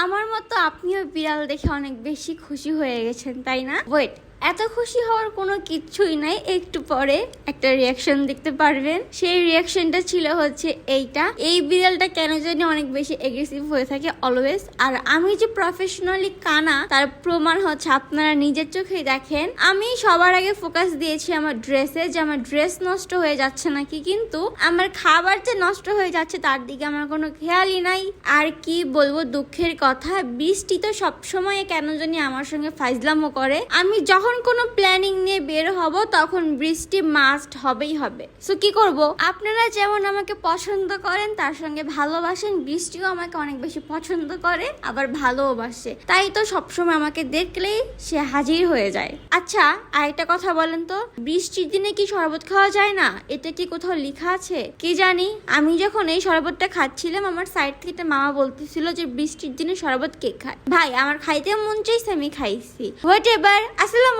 আমার মতো আপনিও বিড়াল দেখে অনেক বেশি খুশি হয়ে গেছেন তাই না? ওয়েট এত খুশি হওয়ার কোনো কিচ্ছুই নাই। একটু পরে একটা রিয়াকশন দেখতে পারবেন। সেই রিয়াকশনটা ছিল হচ্ছে এইটা। এই বিড়ালটা কেন জানি অনেক বেশি এগ্রেসিভ হয়ে থাকে অলওয়েজ আর আমি যে প্রফেশনালি কানা, তার প্রমাণ হচ্ছে আপনারা নিজের চোখেই দেখেন। আমি সবার আগে ফোকাস দিয়েছি আমার ড্রেসে যে আমার ড্রেস নষ্ট হয়ে যাচ্ছে নাকি, কিন্তু আমার খাবার যে নষ্ট হয়ে যাচ্ছে তার দিকে আমার কোনো খেয়ালই নাই। আর কি বলব, দুঃখের কথা, বৃষ্টি তো সবসময় কেন জানি আমার সঙ্গে ফাইজলামও করে। আমি যখন কোনো প্ল্যানিং নিয়ে বের হব, তখন বৃষ্টি মাস্ট হবেই হবে। সো কি করব? আপনারা যেমন আমাকে পছন্দ করেন, তার সঙ্গে ভালোবাসেন, বৃষ্টিও আমাকে অনেক বেশি পছন্দ করে, আবার ভালোবাসে তাই তো সবসময় আমাকে দেখলেই সে হাজির হয়ে যায়। আচ্ছা আরেকটা কথা বলেন তো, বৃষ্টির দিনে কি শরবত খাওয়া যায় না? এটা কি কোথাও লেখা আছে? কি জানি? আমি যখন এই শরবতটা খাচ্ছিলাম, আমার সাইড থেকে মামা বলতেছিল যে, বৃষ্টির দিনে শরবত কে খায়? ভাই, আমার খাইতে মন চাইছে, আমি খাইছি। হোয়াট এবার আসসালামু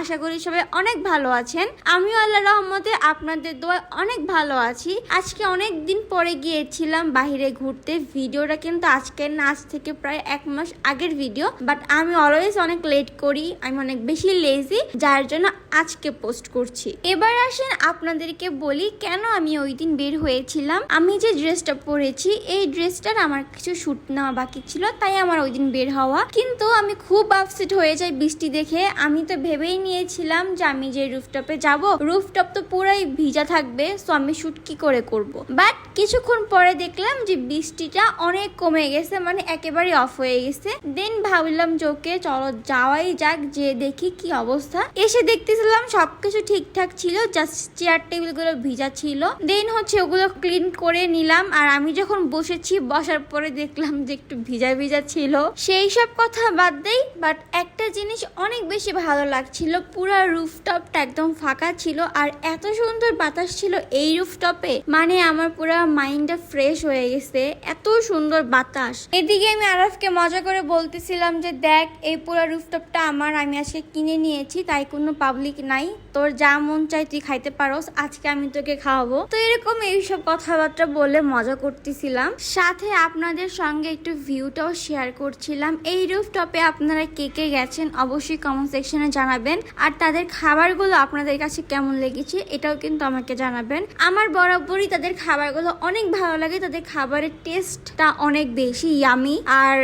আশা করি সবাই অনেক ভালো আছেন। আমিও আল্লাহ রহমতে আপনাদের দোয়া অনেক ভালো আছি। আজকে অনেক দিন পরে গিয়েছিলাম বাহিরে ঘুরতে। ভিডিওটা কিন্তু আজকের না, আজ থেকে প্রায় এক মাস আগের ভিডিও। বাট আমি অলওয়েজ অনেক লেট করি আমি অনেক বেশি লেজি যার জন্য আজকে পোস্ট করছি। এবার আসেন আপনাদেরকে বলি কেন আমি ওই দিন বের হয়েছিলাম। আমি যে ড্রেসটা পরেছি, এই ড্রেসটার আমার কিছু শ্যুট নেওয়া বাকি ছিল, তাই আমার ওই দিন বের হওয়া। কিন্তু আমি খুব আপসেট হয়ে যাই বৃষ্টি দেখে। আমি তো ভেবেই নিয়েছিলাম যে আমি যে রুফটপে যাব রুফটপ তো পুরাই ভিজা থাকবে সো আমি শ্যুট কি করে করব? বাট কিছুক্ষণ পরে দেখলাম যে বৃষ্টিটা অনেক কমে গেছে মানে একেবারে অফ হয়ে গেছে। দেন ভাবলাম চোখে চলো যাওয়াই যাক যে দেখি কি অবস্থা। এসে দেখতেছিলাম সবকিছু ঠিকঠাক ছিল জাস্ট চেয়ার টেবিলগুলো ভিজা ছিল। দেন হচ্ছে ওগুলো ক্লিন করে নিলাম, আর আমি যখন বসেছি, বসার পরে দেখলাম যে একটু ভিজা ভিজা ছিল। সেই সব কথা বাদ দেই বাট একটা জিনিস অনেক বেশি ভালো লাগছিল পুরো রুফটপটা একদম ফাঁকা ছিল আর এত সুন্দর বাতাস ছিল এই রুফটপে। মানে আমার পুরো মাইন্ডটা ফ্রেশ হয়ে গেছে, এত সুন্দর বাতাস। এদিকে আমি আরফকে মজা করে বলতেছিলাম যে, দেখ, এই পুরো রুফটপটা আমার, আমি আজকে কিনে নিয়েছি, তাই কোনো পাবলিক নাই। তোর যা মন চাই তুই খাইতে পারোস, আজকে আমি তোকে খাওয়াবো। তো এরকম এইসব কথাবার্তা বলে মজা করতেছিলাম। সাথে আপনাদের সঙ্গে একটু ভিউটাও শেয়ার করছিলাম। এই রুফটপে আপনারা কে কে গেছেন, অবশ্যই কমেন্ট সেকশনে জানাবেন। আর তাদের খাবারগুলো আপনাদের কাছে কেমন লেগেছে এটাও কিন্তু আমাকে জানাবেন। আমার বরাবরই তাদের খাবারগুলো অনেক ভালো লাগে, তাদের খাবারের টেস্টটা অনেক বেশি ইয়ামি আর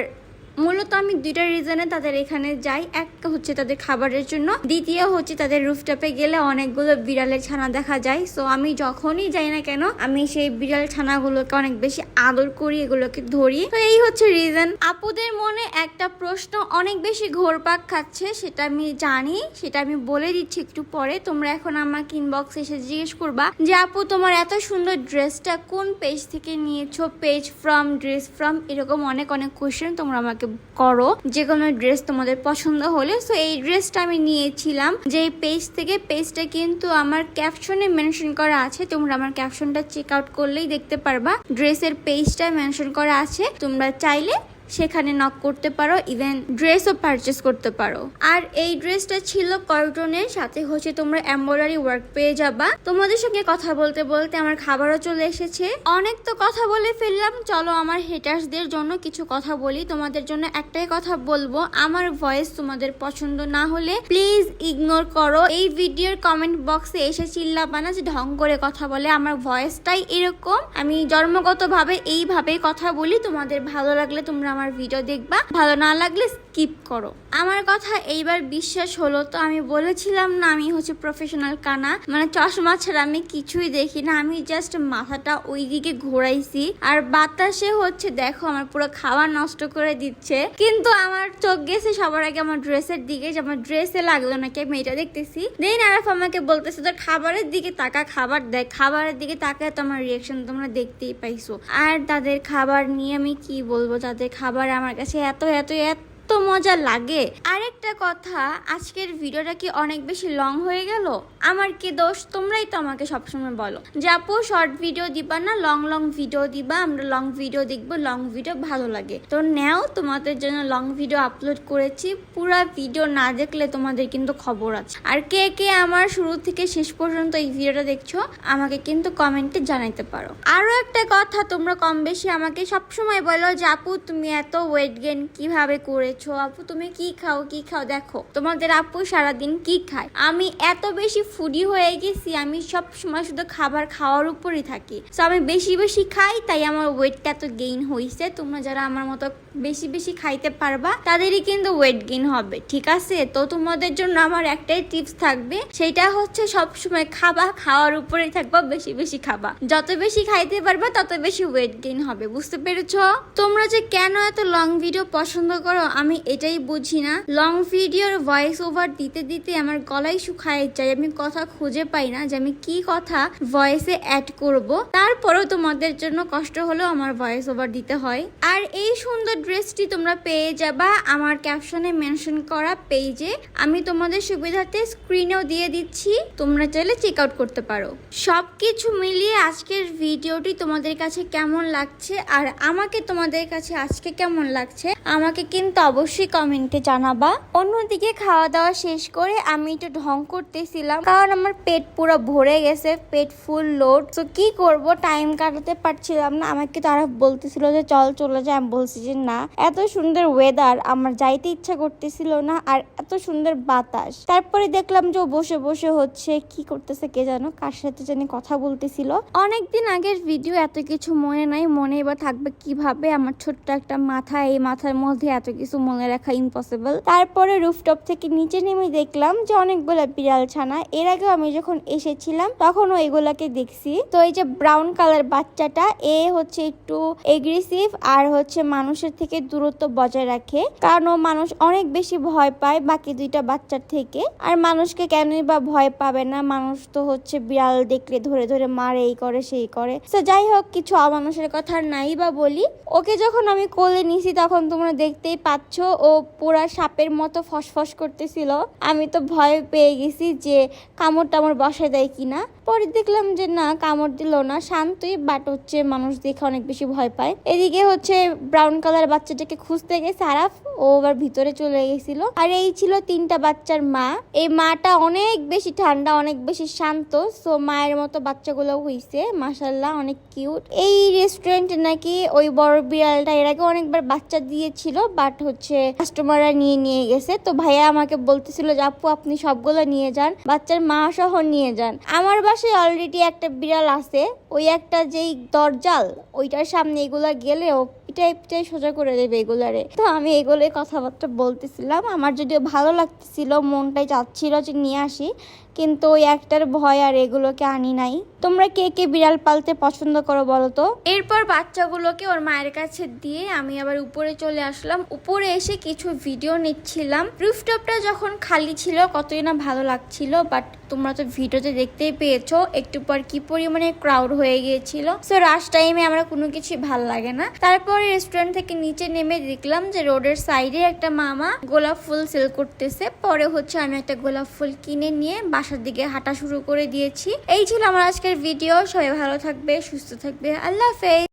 মূলত আমি দুইটা রিজনে তাদের এখানে যাই। একটা হচ্ছে তাদের খাবারের জন্য, দ্বিতীয় হচ্ছে তাদের রুফটপে গেলে অনেকগুলো বিড়ালের ছানা দেখা যায়। সো আমি যখনই যাই না কেন, আমি সেই বিড়াল ছানাগুলোকে অনেক বেশি আদর করি, এগুলোকে ধরি। তো এই হচ্ছে রিজন আপুদের মনে একটা প্রশ্ন অনেক বেশি ঘোরপাক খাচ্ছে, সেটা আমি জানি, সেটা আমি বলে দিচ্ছি একটু পরে। তোমরা এখন আমাকে ইনবক্সে এসে জিজ্ঞেস করবা যে, আপু, তোমার এত সুন্দর ড্রেসটা কোন পেজ থেকে নিয়েছো? পেজ ফ্রম ড্রেস ফ্রম এরকম অনেক অনেক কোয়েশ্চেন তোমরা আমাকে করো। যে কোনো ড্রেস তোমাদের পছন্দ হলে সো এই ড্রেসটা আমি নিয়েছিলাম। যে পেজ থেকে পেজটা কিন্তু আমার ক্যাপশনে মেনশন করা আছে। তোমরা আমার ক্যাপশনটা চেক আউট করলেই দেখতে পারবা। ড্রেসের পেজটা মেনশন করা আছে। তোমরা চাইলে সেখানে নক করতে পারো ইভেন ড্রেসও পারচেস করতে পারো। আর এই ড্রেসটা ছিল কটনের, সাথে হচ্ছে তোমরা এমব্রয়ডারি ওয়ার্ক পেয়ে যাবা। তোমাদের সঙ্গে কথা বলতে বলতে আমার খাবারও চলে এসেছে। অনেক তো কথা বলে ফেললাম, চলো আমার হেটার্সদের জন্য কিছু কথা বলি। তোমাদের জন্য একটাই কথা বলব, আমার ভয়েস তোমাদের পছন্দ না হলে প্লিজ ইগনোর করো। এই ভিডিওর কমেন্ট বক্সে এসে চিল্লাবা না যে ঢং করে কথা বলে, আমার ভয়েসটাই এরকম। আমি জন্মগতভাবে এইভাবেই কথা বলি, তোমাদের ভালো লাগলে তোমরা আমার ভিডিও দেখবা। ভালো না লাগলে স্কিপ করো। আমার কথা এইবার বিশ্বাস হলো তো আমি বলেছিলাম না, আমি হচ্ছে প্রফেশনাল কানা। মানে চশমা ছাড়া আমি কিছুই দেখি না, আমি জাস্ট মাথাটা ওই দিকে ঘোরাইছি। আর বাতাসে হচ্ছে দেখো আমার পুরো খাবার নষ্ট করে দিচ্ছে। কিন্তু আমার চোখ গেছে সবার আগে আমার ড্রেসের দিকে, যে আমার ড্রেসে লাগল নাকি, আমি এটা দেখতেছি। দেন আরফ আমাকে বলতেছে, তোর খাবারের দিকে তাকা, খাবার দেখ, খাবারের দিকে তাকায় তো আমার রিয়াকশন তোমরা দেখতেই পাইছো। আর তাদের খাবার নিয়ে আমি কি বলব? তাদের খাবার আমার কাছে এত এত এত এত মজা লাগে। আরেকটা কথা, আজকের ভিডিওটা কি অনেক বেশি লং হয়ে গেল? আমার কি দোষ? তোমরাই তো আমাকে সবসময় বলো। যে আপু শর্ট ভিডিও দিবা না লং লং ভিডিও দিবা, আমরা লং ভিডিও দেখব লং ভিডিও ভালো লাগে। তো নেও, তোমাদের জন্য লং ভিডিও আপলোড করেছি। পুরা ভিডিও না দেখলে তোমাদের কিন্তু খবর আছে। আর কে কে আমার শুরু থেকে শেষ পর্যন্ত এই ভিডিওটা দেখছ, আমাকে কিন্তু কমেন্টে জানাইতে পারো। আরও একটা কথা, তোমরা কম বেশি আমাকে সবসময় বলো আপু, তুমি এত ওয়েট গেন কীভাবে করেছ আপু, তুমি কি খাও কি খাও? দেখো, তোমাদের আপু সারাদিন কি খায়? আমি এত বেশি ফুডি হয়ে গেছি, আমি সব সময় শুধু খাবার খাওয়ার উপরই থাকি। তো আমি বেশি বেশি খাই, তাই আমার ওয়েটটা এত গেইন হয়েছে তোমরা যারা আমার মতো বেশি বেশি খাইতে পারবা, তাদেরই কিন্তু ওয়েট গেইন হবে, ঠিক আছে? তো তোমাদের জন্য আমার একটাই টিপস থাকবে সেটা হচ্ছে সব সময় খাবা, খাওয়ার উপরেই থাকবা, বেশি বেশি খাবা। যত বেশি খাইতে পারবা, তত বেশি ওয়েট গেইন হবে, বুঝতে পেরেছ? তোমরা যে কেন এত লং ভিডিও পছন্দ করো আমি এটাই বুঝি না। লং ভিডিওর ভয়েস ওভার দিতে দিতে আমার গলাই শুকায় যায়, আমি কথা খুঁজে পাই না যে আমি কি কথা ভয়েসে অ্যাড করব। তারপরেও তোমাদের জন্য কষ্ট হলেও আমার ভয়েস ওভার দিতে হয়। আর এই সুন্দর ড্রেসটি তোমরা পেয়ে যাবা আমার ক্যাপশনে মেনশন করা পেজে আমি তোমাদের সুবিধার্থে স্ক্রিনেও দিয়ে দিচ্ছি, তোমরা চাইলে চেক আউট করতে পারো। সব কিছু মিলিয়ে আজকের ভিডিওটি তোমাদের কাছে কেমন লাগছে? আর আমাকে তোমাদের কাছে আজকে কেমন লাগছে? আমাকে কিন্তু অবশ্যই কমেন্টে জানাবা। অন্যদিকে খাওয়া দাওয়া শেষ করে আমি একটু ঢং করতেছিলাম, কারণ আমার পেট পুরো ভরে গেছে, পেট ফুল লোড তো কি করব টাইম কাটাতে পারছিলাম না। আমাকে তারা বলতেছিল যে, চল চলে যায় আমি বলছি যে, না। এত সুন্দর ওয়েদার আমার যাইতে ইচ্ছা করতেছিল না, আর এত সুন্দর বাতাস। তারপরে দেখলাম যে, ও বসে বসে হচ্ছে, কি করতেছে কে জানো, কার সাথে জানি কথা বলতেছিল। অনেকদিন আগের ভিডিও এত কিছু মনে নাই। মনে এবার থাকবে কীভাবে? আমার ছোট্ট একটা মাথা, এই মাথার মধ্যে এত কিছু মনে রাখা ইম্পসিবল তারপরে রুফটপ থেকে নিচে নেমে দেখলাম যে অনেকগুলো বিড়াল ছানা। এর আগেও আমি যখন এসেছিলাম, তখনও এগুলাকে দেখছি। তো এই যে ব্রাউন কালার বাচ্চাটা, এ হচ্ছে একটু এগ্রেসিভ আর হচ্ছে মানুষের থেকে দূরত্ব বজায় রাখে। কারণ ও মানুষ অনেক বেশি ভয় পায় বাকি দুইটা বাচ্চার থেকে। আর মানুষকে কেনই বা ভয় পাবে না, মানুষ তো হচ্ছে বিড়াল দেখলে ধরে ধরে মারে এই করে, সেই করে। তো যাই হোক, কিছু অমানুষের কথা নাই বা বলি। ওকে যখন আমি কোলে নিছি, তখন তোমরা দেখতেই পাচ্ছ ও পুরা সাপের মতো ফসফস করতেছিল। আমি তো ভয় পেয়ে গেছি যে কামড় টামড় বসায় দেয় কিনা। পরে দেখলাম যে না, কামড় দিল না। শান্তই বাট হচ্ছে মানুষ দেখে অনেক বেশি ভয় পায়। এদিকে হচ্ছে ব্রাউন কালার বাচ্চাটাকে খুঁজতে গেছে আরাফ। ও আবার ভিতরে চলে গেছিল। আর এই ছিল তিনটা বাচ্চার মা। এই মাটা অনেক বেশি ঠান্ডা, অনেক বেশি শান্ত। সো মায়ের মতো বাচ্চাগুলো হইছে। মাসাল্লাহ অনেক কিউট এই রেস্টুরেন্টে নাকি ওই বড় বিড়ালটা এর আগে অনেকবার বাচ্চা দিয়েছিল বাট হচ্ছে কাস্টমাররা নিয়ে নিয়ে গেছে। তো ভাইয়া আমাকে বলতেছিল যে, আপু, আপনি সবগুলো নিয়ে যান, বাচ্চার মা সহ নিয়ে যান। আমার বাসায় অলরেডি একটা বিড়াল আছে, ওই একটা যেই দরজাল, ওইটার সামনে এগুলা গেলেও পিটাই পিটাই সোজা করে দেবে এগুলারে। তো আমি এগুলোই কথাবার্তা বলতেছিলাম। আমার যদিও ভালো লাগতেছিল, মনটাই চাচ্ছিল যে নিয়ে আসি কিন্তু ওই একটার ভয় আর এগুলোকে আনি নাই। তোমরা কে কে বিড়াল পালতে পছন্দ করো বলো তো? এরপর বাচ্চাগুলোকে ওর মায়ের কাছে দিয়ে আমি আবার উপরে চলে আসলাম। উপরে এসে কিছু ভিডিও নিচ্ছিলাম। রুফটপটা যখন খালি ছিল, কতই না ভালো লাগছিল বাট তোমরা তো ভিডিওতে দেখতেই পেয়েছ একটু পর কি পরিমাণে ক্রাউড হয়ে গিয়েছিল। সো রাশ টাইমে আমরা কোনো কিছু ভালো লাগে না। তারপরে রেস্টুরেন্ট থেকে নিচে নেমে দেখলাম যে রোডের সাইডে একটা মামা গোলাপ ফুল সেল করতেছে। পরে হচ্ছে আমি একটা গোলাপ ফুল কিনে নিয়ে বাসার দিকে হাঁটা শুরু করে দিয়েছি। এই ছিল আমার আজকের ভিডিও সবাই ভালো থাকবে, সুস্থ থাকবে। আল্লাহ হাফেজ।